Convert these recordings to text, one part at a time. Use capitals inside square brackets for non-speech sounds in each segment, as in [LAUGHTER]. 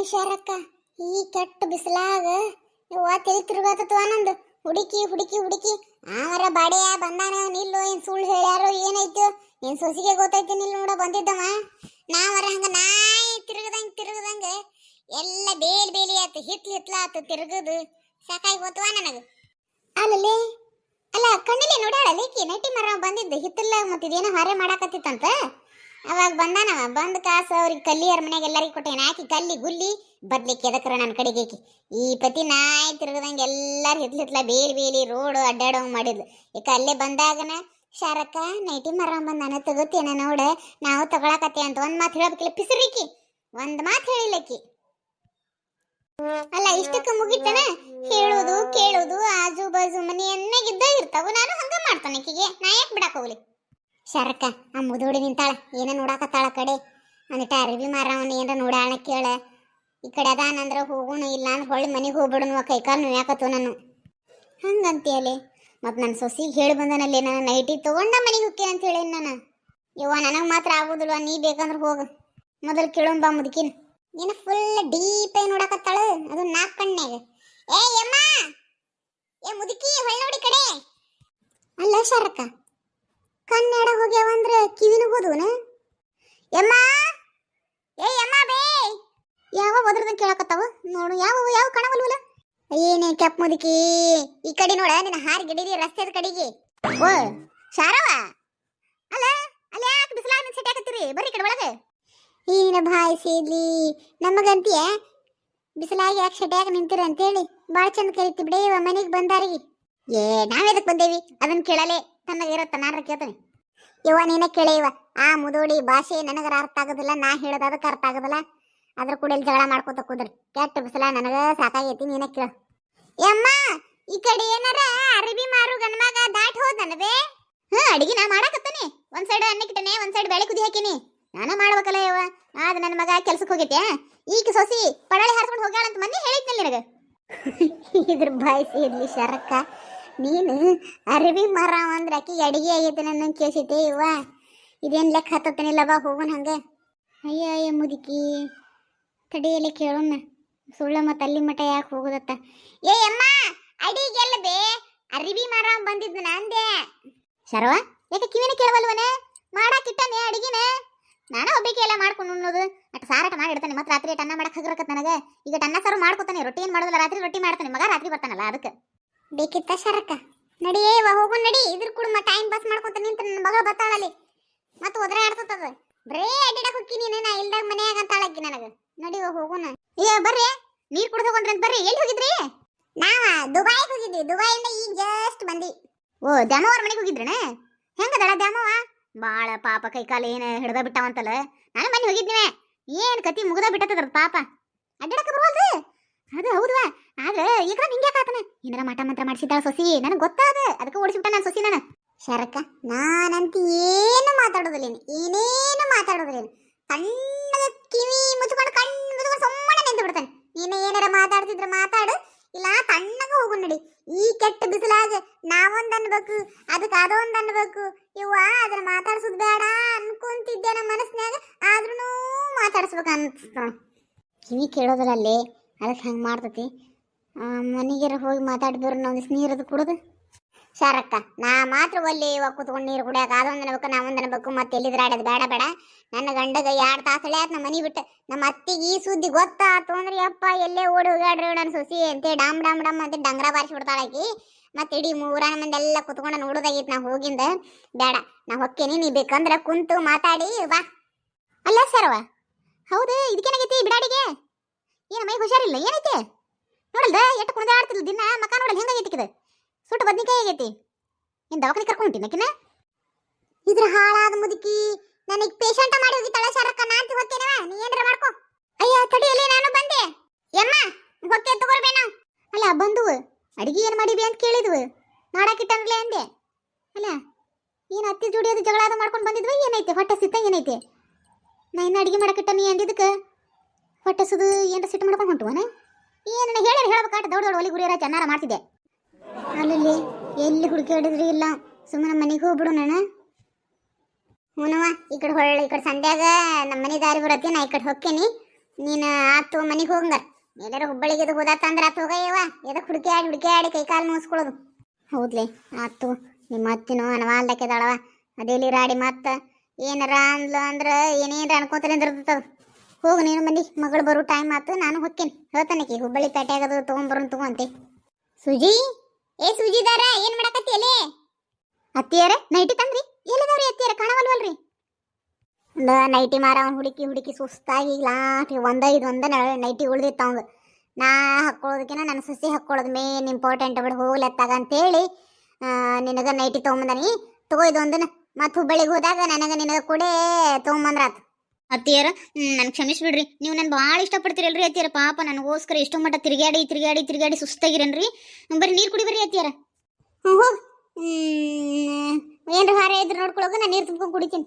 ಹುಷಾರಕ್ಕ ಈ ಕೆಟ್ಟ ಬಿಸಿಲಾಗ ಯವ್ವ ತಲೆ ತಿರುಗಾತತ್ವ ನಂದು ಹುಡುಕಿ ಹುಡುಕಿ ಹುಡುಕಿ ಆವರ ಬಾಡೆಯ ಬಂದಾನ. ನಿಲ್ಲು, ಏನ್ ಸುಳ್ಳು ಹೇಳ್ಯಾರೋ ಏನಾಯ್ತು ನಿನ್ ಸೊಸಿಗೆ ಗೊತ್ತೈತಿ ನಿಲ್ ನೋಡ ಬಂದಿದ್ದವ. ನಾವರ ಹಂಗ ನಾಯಿ ತಿರುಗದಂಗ ತಿರುಗದಂಗ ಎಲ್ಲ ಬೇಲಿ ಬೇಲಿ ಆತು, ಹಿತ್ಲ ಹಿತ್ಲ ಆತು ತಿರುಗದು. ಸಾಕಾಗಿ ಗೊತ್ತವ ನನಗ. ಅಲ್ಲಲ್ಲಿ, ಅಲ್ಲ ಕಣ್ಣಿಲೆ ನೋಡ್ಯಾಳ ಲೇಕಿ ನೈಟಿ ಮರ ಬಂದಿದ್ದು ಹಿತ್ತಲ್ಲ ಮತ್ತೆ ಹಾರೆ ಹೊರೆ ಮಾಡಾಕತ್ತಿತ್ತಂತ? ಅವಾಗ ಬಂದಾನವ ಬಂದ ಕಾಸು ಅವ್ರಿಗೆ ಕಲ್ಲಿಯರ ಮನೆಗೆ ಎಲ್ಲರಿಗೂ ಕೊಟ್ಟೇನ ಆಕಿ ಕಲ್ಲಿ ಗುಲ್ಲಿ, ಬದ್ಲಿಕ್ಕೆ ಎದಕ್ರ ನನ್ನ ಕಡೆಗೆ ಆಕಿ ಈ ಪತಿ ನಾಯಿ ತಿರುಗದಂಗೆ ಎಲ್ಲಾರು ಹಿತ್ಲ ಹಿತ್ಲ ಬೇಲಿ ಬೇಲಿ ರೋಡು ಅಡ್ಡಾಡೋಂಗ್ ಮಾಡಿದ್ಲು. ಈಗ ಅಲ್ಲೇ ಬಂದಾಗನ, ಶಾರಕ್ಕ, ನೈಟಿ ಮರ ಬಂದಾನ ತಗೋತೇನ ನೋಡ, ನಾವು ತಗೊಳಕತ್ತೆ ಅಂತ ಒಂದ್ ಮಾತು ಹೇಳ್ಬೇಕಿಲ್ಲ ಪಿಸರಿಕಿ ಒಂದ್ ಮಾತು ಹೇಳಿಲ್ಲಕ್ಕಿ ಅಲ್ಲ, ಇಷ್ಟಕ್ಕೆ ಮುಗಿತನ? ಹೇಳೋದು, ಕೇಳೋದು, ಆಜು ಬಾಜು ಮನೆಯನ್ನಾಗಿದ್ದ ಇರ್ತಾವ, ನಾನು ಹಂಗ ಮಾಡ್ತಾನೆ ಆಕಿಗೆ ನಾ ಯಾಕೆ ಬಿಡಾಕ ಹೋಗ್ಲಿ? ಶರಕ್ಕ, ಆ ಮುದುಡಿ ನಿಂತಾಳ. ಏನ ನೋಡಾಕತ್ತಾಳ ಕಡೆ? ಅಂದಿಟ್ಟ ಅರಿವಿ ಮಾರವನ್ ಏನಾರ ನೋಡಾಳ ಕೇಳ. ಈ ಕಡೆ ಅದಾನಂದ್ರ ಹೋಗೋಣ ಇಲ್ಲ ಅಂದ್ರೆ ಹೊಳ್ಳಿ ಮನೆಗೆ ಹೋಗ್ಬಿಡುನು ಕೈಕಾಲು ನೋಯಾಕತ್ತು ನಾನು ಹಂಗಂತೀಯಲೆ. ಮತ್ತು ನನ್ನ ಸೊಸಿಗೆ ಹೇಳಿ ಬಂದನಲ್ಲಿ ನಾನು ನೈಟಿ ತಗೊಂಡ ಮನೆಗೆ ಹೋಗ್ತೀನಿ ಅಂತ ಹೇಳಿ ನಾನು? ಯವ್ವ, ನನಗೆ ಮಾತ್ರ ಆಗೋದಿಲ್ವ, ನೀ ಬೇಕಂದ್ರೆ ಹೋಗು. ಮೊದಲು ಕೇಳು ಬಾ ಮುದುಕಿನ. ನೀನು ಫುಲ್ ಡೀಪ್ ಆಗಿ ನೋಡಕತ್ತಾಳ? ಅದು ನಾಲ್ಕು ಕಣ್ಣಾಗ. ಏ, ಯಮ್ಮ! ಏ, ಮುದುಕಿ ಹೊಳ್ಳಿ ನೋಡಿ ಕಡೆ. ಅಲ್ಲ, ಶರಕ್ಕ. ಕನ್ನಡ ಹೋಗ್ಯಾವ ಅಂದ್ರೆ ಕಿವಿನ ಹೋದವನ ಯಮ್ಮ ಏ ಯಮ್ಮ ಬೇ! ಯಾವ ಒದ್ರದ ಕೇಳಕತ್ತಾವ? ನೋಡು, ಯಾವ ಯಾವ ಕಾಣವಲ್ವಲ್ಲ? ಏನೇ ಕೆಪ್ ಮುದುಕಿ, ಈ ಕಡೆ ನೋಡ, ನಿನ್ನ ಹಾರಿ ಗಿಡಿದಿ ರಸ್ತೆದ ಕಡೆಗೆ. ಓ, ಶಾರವ? ಅಲ್ಲ ಅಲ್ಲ ಯಾಕೆ ಬಿಸಿಲಾಗ ನಿನ್ ಸೆಟ್ಟಾಕತ್ತೀರಿ ಬರ್ರಿ ಈ ಕಡೆ ಒಳಗೆ. ಏನ ಬಾಯ್ ಸೇದ್ಲಿ, ನಮಗಂತೀಯ? ಬಿಸಿಲಾಗಿ ಯಾಕೆ ಸೆಟ್ಯಾಗ ನಿಂತೀರ ಅಂತೇಳಿ ಭಾಳ ಚಂದ ಕರಿತಿ ಬಿಡೇ ಇವ ಮನೆಗೆ ಬಂದಾರಿ ಏ ನಾವೆದಕ್ ಬಂದೇವಿ? ಅದನ್ನ ಕೇಳಲೆ. ತನ್ನಗ ಇರತ್ತ, ನಾನು ಕೇಳ್ತಾನೆ ಇವ ನೀನ ಕೇಳಿ ಆ ಮುದೋಡಿ ಭಾಷೆ ನನಗರ ಅರ್ಥ ಆಗೋದಿಲ್ಲ, ನಾ ಹೇಳೋದು ಅದಕ್ಕೆ ಅರ್ಥ ಆಗೋದಿಲ್ಲ. ಅದ್ರ ಕೂಡ ಇಲ್ಲಿ ಜಗಳ ಮಾಡ್ಕೋತ ಕೂದ್ರಿ. ಕೆಟ್ಟ ಬಿಸಿಲ ನನಗ ಸಾಕಾಗೈತಿ, ನೀನ ಕೇಳ. ಯಮ್ಮ, ಈ ಕಡೆ ಏನಾರ ಅರಬಿ ಮಾರು ಗಂಡ್ಮಗ ದಾಟ್ ಹೋದನವೇ? ಹಾ ಅಡಿಗೆ ನಾ ಮಾಡಾಕತ್ತಾನೆ. ಒಂದ್ ಸೈಡ್ ಅನ್ನಕ್ಕಿಟ್ಟನೆ ಒಂದ್ ಸೈಡ್ ಬೆಳೆ ಕುದಿ ಹಾಕಿನಿ. ನಾನು ಮಾಡ್ಬೇಕಲ್ಲ ಯವ್ವ ಆದ ನನ್ನ ಮಗ ಕೆಲ್ಸಕ್ಕೆ ಹೋಗೈತೆ ಈಗ ಸೊಸಿ ಪಡಾಳಿ ಹಾರಿಸ್ಕೊಂಡು ಹೋಗ್ಯಾಳ ಅಂತ ಮೊನ್ನೆ ಹೇಳಿದ್ನಲ್ಲ ನಿನಗೆ. [LAUGHS] ಇದ್ರ ಬಾಯಿಸಿ ಇರ್ಲಿ ಶರಕ್ಕ. ನೀನು ಅರಬಿ ಮರ ಅಂದ್ರೆ ಆಕಿ ಅಡಿಗೆ ಆಗೈತೆ ನನ್ನ ಕೇಳಿಸಿದ್ದೆ ಇವ ಇದೇನ್ ಲೆಕ್ಕ ಹತ್ತತ್ತನಿಲ್ಲ ಬಾ ಹೋಗೋಣ ಹಂಗ. ಅಯ್ಯ ಅಯ್ಯ ಮುದುಕಿ, ತಡಿಯಲ್ಲಿ ಕೇಳೋಣ ಸುಳ್ಳ ಮತ್ತೆ ಅಲ್ಲಿ ಮಠ ಯಾಕೆ ಹೋಗೋದತ್ತ? ಏ, ಅಮ್ಮ, ಅಡಿಗೆಲ್ಲ ಬೇ, ಅರಿವಿ ಮರ ಬಂದಿದ್ದು ನಂದೆ ಶರವ, ಯಾಕೆ ಕಿವಿನ ಕೇಳವಲ್ವನೆ? ಮಾಡಾಕಿಟ್ಟನೆ ಅಡಿಗೆನೆ? ನಾನು ಒಬ್ಬಕ್ಕೆ ಎಲ್ಲ ಮಾಡ್ಕೊಂಡು ಉಣ್ಣೋದು. ಅಟ್ ಸಾರಾಟ ಮಾಡಿ ಇಡ್ತಾನೆ, ಮತ್ತೆ ರಾತ್ರಿ ಅನ್ನ ಮಾಡಕ್ಕೆ ಹಗರಕತ್ ನನಗೆ. ಈಗ ಅನ್ನ ಸಾರು ಮಾಡ್ಕೊತಾನೆ, ರೊಟ್ಟಿ ಏನು ಮಾಡೋದಿಲ್ಲ, ರಾತ್ರಿ ರೊಟ್ಟಿ ಮಾಡ್ತಾನೆ, ಮಗ ರಾತ್ರಿ ಬರ್ತಾನಲ್ಲ ಅದಕ್ಕೆ. ಬೇಕಿತ್ತ ಶರಕ್ಕ? ನಡಿಯೇ ವಾ ಹೋಗು ನಡಿ. ಇದ್ರ ಕೂಡ ಟೈಮ್ ಪಾಸ್ ಮಾಡ್ಕೊತ ನಿಂತ ನನ್ನ ಮಗಳು ಬತ್ತಾಳಲ್ಲಿ ಮತ್ತೆ ಒದ್ರೆ ಆಡ್ತದ ಬರೇ ಅಡ್ಡಾಡಕ್ ಹೋಗಿ ನೀನು, ನಾ ಇಲ್ದಾಗ ಮನ್ಯಾಗ ಅಂತಾಳಕ್ಕಿ ನನಗ. ನಡಿವ ಹೋಗೋಣ ಏ, ಬರ್ರಿ. ನೀರ್ ಕುಡ್ದು ಹೋಗ್ರಿ ಅಂತ ಬರ್ರಿ. ಎಲ್ಲಿ ಹೋಗಿದ್ರಿ? ನಾವ ದುಬಾಯ್ ಹೋಗಿದ್ವಿ. ದುಬಾಯಿಂದ ಈಗ ಜಸ್ಟ್ ಬಂದಿ ಓ ದ್ಯಾಮವ್ರ ಮನೆಗೆ ಹೋಗಿದ್ರಣ ಹೆಂಗದಳ ದ್ಯಾಮವ್ವ? ಬಾಳ ಪಾಪ ಕೈ ಕಾಲು ಏನು ಹಿಡ್ದ ಬಿಟ್ಟಾವಂತಲ್ಲ. ನಾನು ಮನೆ ಹೋಗಿದ್ನಿವೆ. ಏನ್ ಕತಿ ಮುಗ್ದ ಬಿಟ್ಟತದ್ರ ಪಾಪ. ಅಡ್ಡಾಡಕ ಬರುವಲ್ದು? ಅದು ಹೌದವಾ ಆದ್ರೆ ಈಗ ನಿಂಗೆ ಆತನ? ಏನಾರ ಮಾಟ ಮಂತ್ರ ಮಾಡಿಸಿದ್ದಾಳ ಸೊಸಿ. ನನಗೆ ಗೊತ್ತಾದ. ಅದಕ್ಕೆ ಓಡಿಸ್ಬಿಟ್ಟ ನಾನು ಸೊಸಿ ನಾನು. ಶರಕ ನಾನಂತ ಏನು ಮಾತಾಡೋದಿಲ್ಲ. ಏನೇನು ಮಾತಾಡೋದಿಲ್ಲ. ಕಣ್ಣದ ಕಿವಿ ಮುಚ್ಕೊಂಡು ಕಣ್ಣು ಮುಚ್ಕೊಂಡು ಸುಮ್ಮನೆ ನಿಂತು ಬಿಡ್ತಾನೆ. ನೀನು ಏನಾರ ಮಾತಾಡ್ತಿದ್ರೆ ಮಾತಾಡು. ಇಲ್ಲ, ತಣ್ಣಗ ಹೋಗು ನಡಿ. ಈ ಕೆಟ್ಟ ಬಿಸಿಲಾಗ ನಾವೊಂದು ಅನ್ಬೇಕು, ಅದಕ್ಕೆ ಅದೊಂದು ಅನ್ಬೇಕು. ಇವ್ವ ಅದನ್ನ ಮಾತಾಡ್ಸೋದು ಬೇಡ ಅನ್ಕೊಂತಿದ್ದೆ ನಮ್ಮ ಮನಸ್ಸಿನಾಗ ಆದ್ರೂ ಮಾತಾಡ್ಸ್ಬೇಕು ಅನ್ಸ್ತಾಳ ಕಿವಿ ಕೇಳೋದಿಲ್ಲ ಅಲ್ಲಿ ಅದಕ್ಕೆ ಹಂಗೆ ಮಾಡ್ತತಿ. ಮನೆಗೆರ ಹೋಗಿ ಮಾತಾಡಿದ್ರು ಒಂದಿಷ್ಟು ನೀರದು ಕುಡ್ದು. ಶಾರಕ್ಕ ನಾ ಮಾತ್ರ ಒಲ್ಲಿ ಇವಾಗ ಕೂತ್ಕೊಂಡು ನೀರು ಕುಡಿಯಾಕ ಅದೊಂದು ಅನ್ಬೇಕು ನಾ ಒಂದು ಅನ್ಬೇಕು, ಮತ್ತೆ ಎಲ್ಲಿದ್ರೆ ಆಡೋದು ಬೇಡ ಬೇಡ. ನನ್ನ ಗಂಡಗ ಎರಡು ತಾಸು ಆಯ್ತು ನಮ್ಮ ಮನೆ ಬಿಟ್ಟು. ನಮ್ಮ ಅತ್ತಿಗೆ ಈ ಸುದ್ದಿ ಗೊತ್ತಾತು ಅಂದ್ರೆ, ಯಪ್ಪ, ಎಲ್ಲೇ ಓಡಿ ಹೋಗ್ಯಾಡ್ರಿ ನನ್ನ ಸೊಸಿ ಅಂತ ಡಾಮ್ ಡಾಮ್ ಡಾಮ್ ಅಂತ ಡಂಗ್ರ ಬಾರಿಸಿ ಬಿಡ್ತಾಳಾಕಿ ಮತ್ತೆ ಇಡೀ ಮೂರಾನ ಮಂದಿ ಎಲ್ಲ ಕುತ್ಕೊಂಡು ನೋಡೋದಾಗಿತ್ತು ನಾ ಹೋಗಿಂದ. ಬೇಡ, ನಾ ಹೊಕ್ಕೇನಿ, ನೀ ಬೇಕಂದ್ರೆ ಕುಂತು ಮಾತಾಡಿ, ಬಾ. ಅಲ್ಲ, ಸರ್ವ? ಹೌದು, ಇದಕ್ಕೇನಾಗೈತಿ, ಬಿಡಾಡಿಗೆ? ಏನು ಮೈ ಹುಷಾರಿಲ್ಲ, ಏನೈತೆ? ನೋಡಲ್ದ ಎಷ್ಟು ಕುಣಿದಾಡ್ತಿಲ್ಲ ದಿನ ಮಕ ನೋಡಲ್, ಹೆಂಗಾಗೈತಿ ಇದು ಸುಟ್ಟು ಬದ್ನಿಕಾಯಿ ಆಗೈತಿ. ಏನ್ ದವಾಖಾನೆ ಕರ್ಕೊಂಟಿನ ಆಕಿನ? ಇದ್ರ ಹಾಳಾದ ಮುದುಕಿ, ನನಗೆ ಪೇಷಂಟ ಮಾಡಿ ಹೋಗಿತ್ತಾಳ ಶರಕ್ಕ ನಾಂತಿ ಹೋಗ್ತೇನವ ನೀ ಏನ್ರ ಮಾಡ್ಕೋ. ಅಯ್ಯ ತಡಿಯಲ್ಲಿ ನಾನು ಬಂದೆ. ಯಮ್ಮ ಹೊಕ್ಕೆ ತಗೋರ್ಬೇ ನಾವು. ಅಲ್ಲ ಬಂದು ಅಡಿಗೆ ಏನ್ ಮಾಡಿವಿ ಅಂತ ಕೇಳಿದ್ವು. ಮಾಡಾಕಿಟ್ಟಂಗ್ಲೆ ಅಂದೆ. ಅಲ್ಲ, ಏನು ಅತ್ತಿ ಜೋಡಿ ಅದು ಜಗಳ ಅದು ಮಾಡ್ಕೊಂಡು ಬಂದಿದ್ವಿ? ಏನೈತೆ? ಹೊಟ್ಟೆ ಸಿತ್ತ ಏನೈತೆ? ನಾ ಇನ್ನು ಅಡಿಗೆ ಮಾಡಾಕಿಟ್ಟ ನೀ ಅಂದಿದ್ದಕ್ಕೆ. ಹೊಟ್ಟೆ ಸುದು ಏನ್ರ ಸಿಟ್ಟು ಮಾಡ್ಕೊಂಡು ಹೊಂಟುವನ? ಏನು ಹೇಳಿ ಹೇಳ್ಬೇಕಾಟ ದೊಡ್ಡ ದೊಡ್ಡ ಒಲಿ ಗುರಿಯರ ಚೆನ್ನಾರ ಮಾಡ್ತಿದ್ದೆ. ಅಲ್ಲಿ ಎಲ್ಲಿ ಹುಡುಕಾಡಿದ್ರಿ ಇಲ್ಲ? ಸುಮ್ಮನೆ ಮನೆಗೆ ಹೋಗ್ಬಿಡು ನಾನು. ಹೂನವ ಈ ಕಡೆ ಹೊಳ್ಳಿ, ಈ ಕಡೆ ಸಂಧ್ಯಾಗ ನಮ್ಮ ಮನೆ ದಾರಿ ಬರತ್ತಿ, ನಾ ಈ ಕಡೆ ಹೊಕ್ಕೇನಿ. ನೀನು ಆತು ಮನೆಗೆ ಹೋಗಂಗ. ಎಲ್ಲರೂ ಹುಬ್ಬಳ್ಳಿಗೆ ಇದು ಹೋದಾತ ಅಂದ್ರೆ ಆತು ಹೋಗಯ್ಯವ ಎದಕ್ಕೆ ಹುಡುಕ್ಯಾಡಿ ಹುಡುಕ್ಯಾಡಿ ಕೈ ಕಾಲು ಮುಗಿಸ್ಕೊಳ್ಳೋದು. ಹೌದ್ಲೆ, ಆತು ನಿಮ್ಮ ಅತ್ತಿನೋ ಅನವಾಲ್ದಕ್ಕೆದಾಳವ ಅದೇಲಿ ರಾಡಿ ಮತ್ತೆ. ಏನಾರ ಅಂದ್ಲು ಅಂದ್ರೆ ಏನೇನ್ರ ಅನ್ಕೋತಾರೆ ಅಂದಿರ್ತದ ಹೋಗು ನೀನು ಮಂದಿ ಮಗಳು ಬರೋ ಟೈಮ್ ಆತು, ನಾನು ಹೊಕ್ಕೇನಿ. ಹೇಳ್ತಾನಕಿ ಹುಬ್ಬಳ್ಳಿ ಪೇಟೆಗದು ತೊಗೊಂಬರೋನ್ ತಗೊಂತೆ ಸುಜಿ? ಏ ಸುಜಿದಾರ ಏನ್ ಮಾಡಕತ್ತಿ ಎಲೆ ಅತ್ತಿಯಾರ ನೈಟಿ ತಂದ್ರಿ? ಎಲ್ಲಿದವ್ರಿ ಅತ್ತಿಯಾರ, ಕಾಣವಲ್ವಲ್ರಿ? ಒಂದ ನೈಟಿ ಮಾರ ಅವ್ನು ಹುಡುಕಿ ಹುಡುಕಿ ಸುಸ್ತಾಗಿ ಲಾಟಿ ಒಂದ ಇದು ಒಂದ ನ- ನೈಟಿ ಉಳ್ದಿತ್ತು ಅವಂಗ ನಾ ಹಾಕೊಳ್ಳೋದಕ್ಕಿಂತ ನನ್ನ ಸಸಿ ಹಾಕೊಳ್ಳೋದು ಮೇನ್ ಇಂಪಾರ್ಟೆಂಟ್ ಬಿಡು ಹೋಗ್ಲತ್ತಾಗ ಅಂತೇಳಿ ನಿನಗೆ ನೈಟಿ ತೊಗೊಂಬಂದನಿ. ತಗೋ ಇದು ಒಂದನ ಮತ್ತು ಹುಬ್ಬಳ್ಳಿಗೆ ಹೋದಾಗ ನನಗೆ ನಿನಗೆ ಕೂಡ ತೊಗೊಂಬಂದ್ರಾತು. ಅತ್ತಿಯರ ನನ್ಗೆ ಕ್ಷಮಿಸ್ಬಿಡ್ರಿ ನೀವು ನಾನು ಭಾಳ ಇಷ್ಟಪಡ್ತೀರಲ್ರಿ ಅತ್ತಿಯರ. ಪಾಪ ನನಗೋಸ್ಕರ ಎಷ್ಟೋ ಮಟ್ಟ ತಿರುಗಾಡಿ ತಿರುಗಾಡಿ ತಿರುಗಾಡಿ ಸುಸ್ತಾಗಿರನ್ರಿ. ಬರೀ ನೀರು ಕುಡಿ ಬರ್ರಿ ಅತ್ತಿಯರ. ಹ್ಞೂ ಹೋಗಿ. ಏನ್ರ ಹಾರ ಇದ್ರೆ ನೋಡ್ಕೊಳಗ ನಾನು ನೀರು ತುಂಬ್ಕೊಂಡು ಕುಡಿತೀನಿ.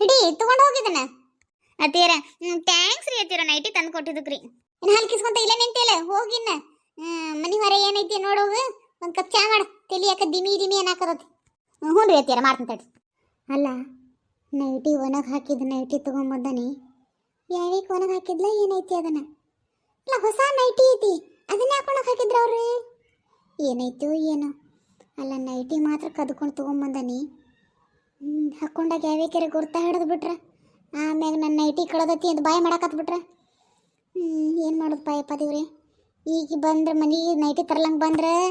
ಹಿಡಿ, ತಗೊಂಡು ಹೋಗಿದ್ದನ ಅತ್ತಿಯರ ಥ್ಯಾಂಕ್ಸ್ ರೀ ಅತ್ತಿಯರ ನೈಟಿ ತಂದು ರೀ ಇನ್ನು ಹಲ್ಕಿಸ್ಕೊಂತ ಇಲ್ಲ ನಿಂತಿಲ್ಲ ಹೋಗಿನ್ನ ಮನೆ ಹೊರ ಏನೈತಿ ನೋಡೋಗ ಒಂದು ಕಪ್ ಚಾ ಮಾಡ. ತಲಿ ಯಾಕ ದಿಮಿ ದಿಮಿ ಏನಾಕದತಿ ಹ್ಞೂ ರೀ ಅತ್ತಿಯರ, ಮಾಡ್ತೀನಿ ತಡ್ರಿ. ಅಲ್ಲ ನೈಟಿ ಒಣಗಿ ಹಾಕಿದ ನೈಟಿ ತೊಗೊಂಬಂದನಿ. ಯಾರಿಗೆ ಒಣಗಿ ಹಾಕಿದ್ಲ? ಏನೈತಿ ಅದನ್ನ? ಇಲ್ಲ ಹೊಸ ನೈಟಿ ಐತಿ. ಅದನ್ನ ಯಾಕೆ ಹಾಕಿದ್ರ ಅವ್ರಿ ಏನೋ. ಅಲ್ಲ, ನೈಟಿ ಮಾತ್ರ ಕದ್ಕೊಂಡು ತೊಗೊಂಬಂದನಿ. ಹಾಕೊಂಡಾಗ ಹಾಕ್ಕೊಂಡಾಗ ಯಾವ್ಯಾಕೆರೆ ಗುರ್ತ ಹಿಡಿದು ಬಿಟ್ರ. ಆಮ್ಯಾಗ ನನ್ನ ನೈಟಿ ಕಳದತಿ ಅಂತ ಬಾಯ್ ಮಾಡಾಕತ್ ಬಿಟ್ರ. ಏನು ಮಾಡೋದು ಪಾಯಪ್ಪ ದೇವ್ರಿ? ಈಗ ಬಂದ್ರೆ ಮನೆಗೆ ನೈಟಿ ತರ್ಲಂಗೆ ಬಂದ್ರೆ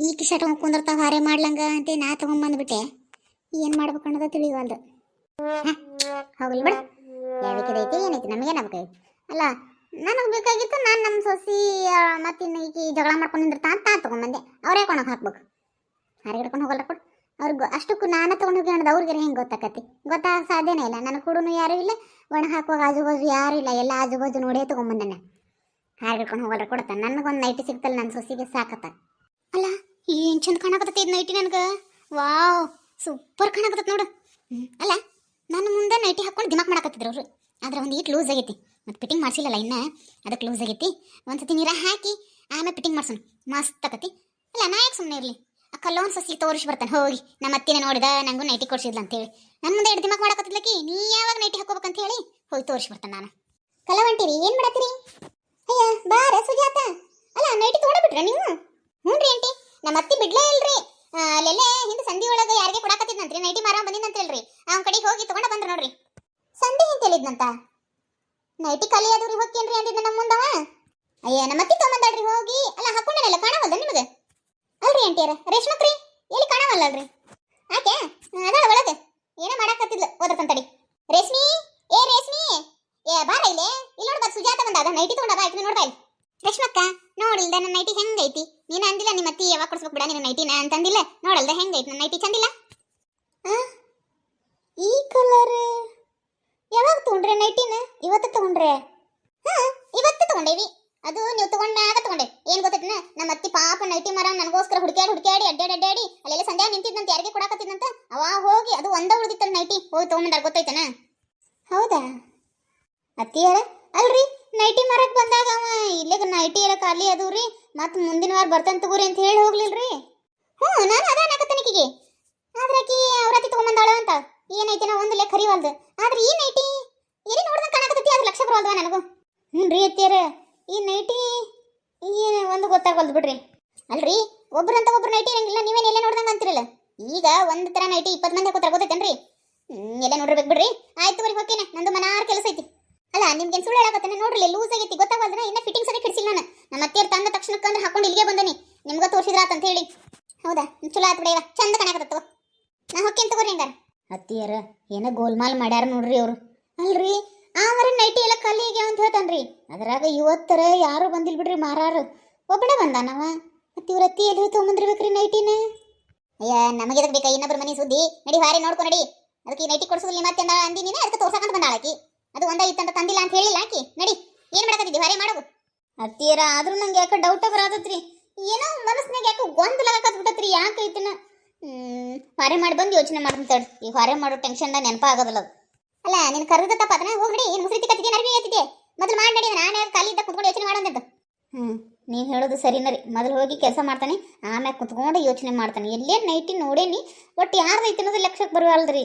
ಈಗ ಶರ್ಟ್ ಕುಂದಿರ್ತಾವ, ಹಾರೆ ಮಾಡ್ಲಂಗ ಅಂತ ನಾ ತಗೊಂಬಂದ್ಬಿಟ್ಟೆ. ಏನು ಮಾಡ್ಬೇಕು ಅನ್ನೋದು ತಿಳಿವಲ್ದು. ಹೋಗ್ಲಿ ಬಿಡ. ಯಾವ್ಯಾಕೆದೈತಿ ಏನೈತಿ ನಮಗೇನಾಗಬೇಕು ಅಲ್ಲ, ನನಗೆ ಬೇಕಾಗಿತ್ತು, ನಾನು ನಮ್ಮ ಸೊಸಿ ಮತ್ತು ಈಕಿ ಜಗಳ ಮಾಡ್ಕೊಂಡು ನಿಂದಿರ್ತಾ ಅಂತ ತೊಗೊಂಬಂದೆ ಅವರೇ ಕೊಣಕ್ಕೆ ಹಾಕ್ಬೇಕು. ಹಾರಿ ಹಿಡ್ಕೊಂಡು ಹೋಗಲ್ಲ ಕೊಡು. ಅವ್ರಿಗೆ ಅಷ್ಟಕ್ಕೂ ನಾನು ತೊಗೊಂಡು ಹೋಗಿ ಅವ್ರಿಗೆ ಹೆಂಗೆ ಗೊತ್ತಾಕತಿ ಗೊತ್ತಾ? ಸಾಧ್ಯನೇ ಇಲ್ಲ. ನನ್ನ ಕೂಡನು ಯಾರೂ ಇಲ್ಲ, ಒಣ ಹಾಕುವಾಗ ಆಜು ಬಾಜು ಯಾರೂ ಇಲ್ಲ. ಎಲ್ಲ ಆಜು ಬಾಜು ನೋಡೇ ತೊಗೊಂಬಂದನೆ ಹಾರಿ ಹಿಡ್ಕೊಂಡು ಹೋಗಲ್ಲ ಕೊಡತ್ತ? ನನಗೊಂದು ನೈಟಿ ಸಿಗ್ತಲ್ಲ ನನ್ನ ಸೊಸಿಗೆ ಸಾಕತ್ತ? ಅಲ್ಲ, ಏನು ಚಂದ ಕಾಣಕತ್ತೈತಿ ಇದು ನೈಟಿ ನನಗೆ? ವಾವ್ ಸೂಪರ್ ಕಾಣಕತ್ತೈತಿ ನೋಡು. ಅಲ್ಲ ನನ್ನ ಮುಂದೆ ನೈಟಿ ಹಾಕೊಂಡು ದಿಮಾಕ್ ಮಾಡಕತ್ತಿದ್ರು ಅವರು. ಆದ್ರೆ ಒಂದು ಈಟ್ ಲೂಸ್ ಆಗೈತಿ. ಮತ್ತು ಫಿಟ್ಟಿಂಗ್ ಮಾಡಿಸಿಲ್ಲಲ್ಲ ಇನ್ನ? ಅದಕ್ಕೆ ಲೂಸ್ ಆಗೈತಿ. ಒಂದು ಸತಿ ನೀರ ಹಾಕಿ, ಆಮೇಲೆ ಫಿಟ್ಟಿಂಗ್ ಮಾಡ್ಸೋಣ. ಮಸ್ತ್ ಆಕತಿ ಅಲ್ಲ ನಾ ಯಾಕೆ ಸುಮ್ಮನೆ ಇರಲಿ? ಆ ಕಲ್ಲೋನ್ ಸಸಿ ತೋರಿಸಿ ಬರ್ತಾನೆ. ಹೋಗಿ ನಮ್ಮ ಅತ್ತಿನ ನೋಡಿದ, ನಂಗೂ ನೈಟಿ ಕೊಡ್ಸಿದ್ಲ ಅಂತೇಳಿ. ನನ್ನ ಮುಂದೆ ಎರಡು ದಿಮಾಕ್ ಮಾಡಕತ್ತಿದ್ಲಕ್ಕಿ ನೀ ಯಾವಾಗ ನೈಟಿ ಹಾಕೋಬೇಕಂತ ಹೇಳಿ ಹೋಗಿ ತೋರಿಸಿ ಬರ್ತಾನೆ ನಾನು. ಕಲವಂಟಿರಿ, ಏನು ಮಾಡತ್ತೀರಿ? ಅಯ್ಯ, ಬಾರ ಸುಜಾತ. ಅಲ್ಲ, ನೈಟಿ ತೊಗೊಂಡ್ಬಿಟ್ರ ನೀವು? ಹ್ಞೂ ರೀ ಆಂಟಿ. ನಮ್ಮ ಅತ್ತಿ ಬಿಡ್ಲೇ ಇಲ್ರಿ. ಅಲ್ಲೆಲ್ಲೇ ಹಿಂದ ಸಂಧಿ ಒಳಗೆ ಯಾರಿಗೆ ಕೊಡಾಕತ್ತಿದ್ನಂತ್ರಿ? ನೈಟಿ ಮಾರ ಬಂದಿದ್ದಂತೇಳ್ರಿ ಅವನ ಕಡೆಗೆ ಹೋಗಿ ತಗೊಂಡ ಬಂದ್ರ ನೋಡ್ರಿ. ಸಂಧಿ ಅಂತ ಹೇಳಿದ್ನಂತ ನೈಟಿ ಖಾಲಿ ಆದವ್ರಿ ಹೋಗ್ತೇನ್ರಿ ಅಂದಿದ್ದ ನಮ್ಮ ಮುಂದವ ಅಯ್ಯ, ನಮ್ಮ ಅತ್ತಿ ಹೋಗಿ. ಅಲ್ಲ, ಹಾಕೊಂಡನಲ್ಲ, ಕಾಣವಲ್ದ ನಿಮಗೆ? ಅಲ್ರಿ ಆಂಟಿಯರ, ರೇಷ್ಮಕ್ರಿ? ಎಲ್ಲಿ ಕಾಣವಲ್ಲಲ್ರಿ? ಆಕೆ ಅದ ಒಳಗೆ. ಏನೋ ಮಾಡಾಕತ್ತಿದ್ಲು ಓದಕ್ಕಂತಡಿ ರೇಷ್ಮಿ? ಏ ರೇಷ್ಮಿ? ಏ, ಬಾರ ಇಲ್ಲೇ. ಇಲ್ಲಿ ನೋಡ್ಬಾ ಸುಜಾತ ಬಂದಾಗ ನೈಟಿ ತಗೊಂಡಾಗ ಆಯ್ತು ನೋಡ್ಬಾ ಇಲ್ಲಿ. ರೇಷ್ಮಕ್ಕ ನೋಡಿಲ್ದ ನನ್ನ ನೈಟಿ ಹೆಂಗೈತಿ? ಅತ್ತಿ ಯಾವಾಗ ಕೊಡ್ಸ್ಬೇಕು ಬಿಡ ನಿನ್ನ ನೈಟಿನ ಅಂತಂದಿಲ್ಲ? ನೋಡಲ್ದ, ಹೆಂಗೈತ್ ನನ್ನ ನೈಟಿ ಚಂದಿಲ್ಲ? ಈ ಕಲರ್ ಯಾವಾಗ ತಗೊಂಡ್ರೆ ನೈಟಿನ ಇವತ್ತು ತಗೊಂಡ್ರೆ? ಇವತ್ತು ತಗೊಂಡೇವಿ. ಅದು ನೀವು ತಗೊಂಡಾಗ ತಗೊಂಡೆ. ಏನ್ ಗೊತ್ತೈತನ ನಮ್ಮ ಅತ್ತಿ ಪಾಪ ನೈಟಿ ಮರ ನನಗೋಸ್ಕರ ಹುಡುಕ್ಯಾಡಿ ಹುಡುಕ್ಯಾಡಿ ಅಡ್ಡಾಡಿ ಅಡ್ಡಾಡಿ ಅಲ್ಲೆಲ್ಲ ಸಂಧ್ಯಾ ನಿಂತಿದ್ದಂತ ಯಾರಿಗೆ ಕೊಡಾಕತ್ತಿದ್ದಂತ ಅವ ಹೋಗಿ ಅದು ಒಂದ ಉಳಿದಿತ್ತಲ್ಲ ನೈಟಿ ಹೋಗಿ ತಗೊಂಬಂದಾರ, ಗೊತ್ತೈತನ? ಹೌದಾ? ಅತ್ತಿಯಾರ? ಅಲ್ರಿ? ನೈಟಿ ಮಾರಕ್ ಬಂದಾಗ ಅವ. ಇಲ್ಲಿಗೆ ನೈಟಿ ಎಲ್ಲ ಖಾಲಿ ಅದು ರೀ. ಮತ್ತೆ ಮುಂದಿನ ವಾರ ಬರ್ತಾನೆ ತಗೋರಿ ಅಂತ ಹೇಳಿ ಹೋಗ್ಲಿಲ್ರಿ. ಹ್ಞೂ, ನಾನು ಅದ ಅನ್ನಕತ್ತನಿಕಿಗೆ ಆದ್ರೆ ಆಕಿ ಅವರತಿ ತಗೊಂಬಂದಾಳ ಅಂತ. ಏನೈತಿ ನಾ ಒಂದು ಲೆಕ್ಕ ಕರಿವಲ್ದು ಆದ್ರೆ ಈ ನೈಟಿ ಎಲ್ಲಿ ನೋಡ್ದಂಗೆ ಕಾಣಕತ್ತೈತಿ? ಅದು ಲಕ್ಷ ಬರವಲ್ದವ ನನಗೂ? ಹ್ಞೂ ರೀ ಅತ್ತಿಯರ. ಈ ನೈಟಿ ಏನು ಒಂದು ಗೊತ್ತಾಗಲ್ದು ಬಿಡ್ರಿ. ಅಲ್ರಿ, ಒಬ್ರಂತ ಒಬ್ರು ನೈಟಿ ಇರಂಗಿಲ್ಲ. ನೀವೇನು ಎಲ್ಲ ನೋಡ್ದಂಗೆ ಅಂತಿರಲ್ಲ? ಈಗ ಒಂದು ತರ ನೈಟಿ ಇಪ್ಪತ್ತು ಮಂದಿ ಹಾಕೋತಾರ ಗೊತ್ತೈತೇನ್ರಿ ಎಲ್ಲೇ ನೋಡ್ಬೇಕು ಬಿಡ್ರಿ. ಆಯ್ತು ಬರ್ರಿ ಹೋಗ್ತೇನೆ ನಂದು ಮನಾರ್ ಕೆಲಸ ಐತಿ. ಅಲ್ಲ ನಿಮ್ಗೆ ಸುಳ್ಳು ಹೇಳಕತ್ತೇನೆ? ನೋಡ್ರಿ ಲೂಸ್ ಆಗೈತಿ. ಗೊತ್ತಾಗಲ್ದ್ರ ಇನ್ನ ಫಿಟ್ಟಿಂಗ್ಸ್ ಅದೇ ಕಿಡಿಸಿಲ್ಲ ನಾನು. ನಮ್ಮ ಅತ್ತೆಯರ್ ತಂದ ತಕ್ಷಣಕ್ಕೆ ಅಂದ್ರೆ ಹಾಕೊಂಡು ಇಲ್ಲಿಗೆ ಬಂದನಿ ನಿಮ್ಗೆ ತೋರಿಸಿದ್ರ ಅಂತ ಹೇಳಿ. ಹೌದಾ? ಚಲೋ ಆತ್ ಬಿಡಿ ಚಂದ ಕಾಣಕತ್ತವ ನಾ ಹೊಕ್ಕೇನ್ ತಗೋರಿ ಹಂಗಾರ? ಅತ್ತಿಯರ ಏನೋ ಗೋಲ್ಮಾಲ್ ಮಾಡ್ಯಾರ ನೋಡ್ರಿ ಅವರು ಅಲ್ರಿ ಆ ಮರ ನೈಟಿ ಎಲ್ಲ ಕಲ್ಲಿಗೆ ಅಂತ ಹೇಳ್ತಾನ್ರಿ. ಅದ್ರಾಗ ಇವತ್ತರ ಯಾರು ಬಂದಿಲ್ ಬಿಡ್ರಿ ಮಾರಾರು. ಒಬ್ಬನೇ ಬಂದಾನವ? ಮತ್ತೆ ಇವ್ರ ಅತ್ತಿ ಎಲ್ಲಿ ತಗೊಂಬಂದಿರ್ಬೇಕ್ರಿ ನೈಟಿನ ಅಯ್ಯ ನಮಗೆ ಎದಕ್ ಬೇಕಾ? ಇನ್ನೊಬ್ರ ಮನೆ ಸುದ್ದಿ. ನಡಿ ಹಾರಿ ನೋಡ್ಕೊ ನಡಿ. ಅದಕ್ಕೆ ನೈಟಿ ಕೊಡ್ಸೋದಿಲ್ಲ ಮತ್ತೆ ಅಂದಿ ನೀನೆ ಅದಕ್ಕೆ ತೋರ್ಸಕಂತ ಬಂದಾಳಕಿ ಅದು ಒಂದ ಇತ್ತಂತ ತಂದಿಲ್ಲ ಅಂತ ಹೇಳಿಲ್ಲ ಆಕಿ. ನಡಿ, ಏನ್ ಮಾಡಕತ್ತಿದ್ದಿ? ಹೊರೆ ಮಾಡೋದು ಅತ್ತಿಯರ, ಆದ್ರೂ ನಂಗೆ ಯಾಕೆ ಡೌಟ್ ಬರತತ್ರಿ ಏನೋ ಮನಸ್ನಾಗ ಯಾಕೆ ಗೊಂದಲಾಗಕತ್ ಬಿಟ್ಟತ್ರಿ ಯಾಕೆ ಐತಿನ ಹೊರೆ ಮಾಡಿ, ಬಂದು ಯೋಚನೆ ಮಾಡ್ತೀನಿ ಈ ಹೊರೆ ಮಾಡೋ ಟೆನ್ಷನ್ ನೆನಪ ಆಗೋದಿಲ್ಲ ಅದು. ಅಲ್ಲ, ನಿನ್ ಕರೆದ ತಪ್ಪತನ? ಹೋಗ್ಬಿಡಿ ಏನು ಮುಸ್ರಿ ತಿಕ್ಕತ್ತಿದ್ದೆ ನರ್ವಿ ಎತ್ತಿದ್ದೆ ಮೊದಲು ಮಾಡಿ ನಡಿ, ನಾನು ಖಾಲಿ ಇದ್ದ ಕುತ್ಕೊಂಡು ಯೋಚನೆ ಮಾಡೋದಂತ ಹ್ಮ್, ನೀವು ಹೇಳೋದು ಸರಿನ ರೀ ಮೊದಲು ಹೋಗಿ ಕೆಲಸ ಮಾಡ್ತಾನೆ, ಆಮ್ಯಾಗ ಕುತ್ಕೊಂಡು ಯೋಚನೆ ಮಾಡ್ತಾನೆ. ಎಲ್ಲೇ ನೈಟಿ ನೋಡೇನಿ ಒಟ್ಟು ಯಾರ್ದು ಐತಿ ಅನ್ನೋದು ಲಕ್ಷಕ್ಕೆ ಬರುವಲ್ರಿ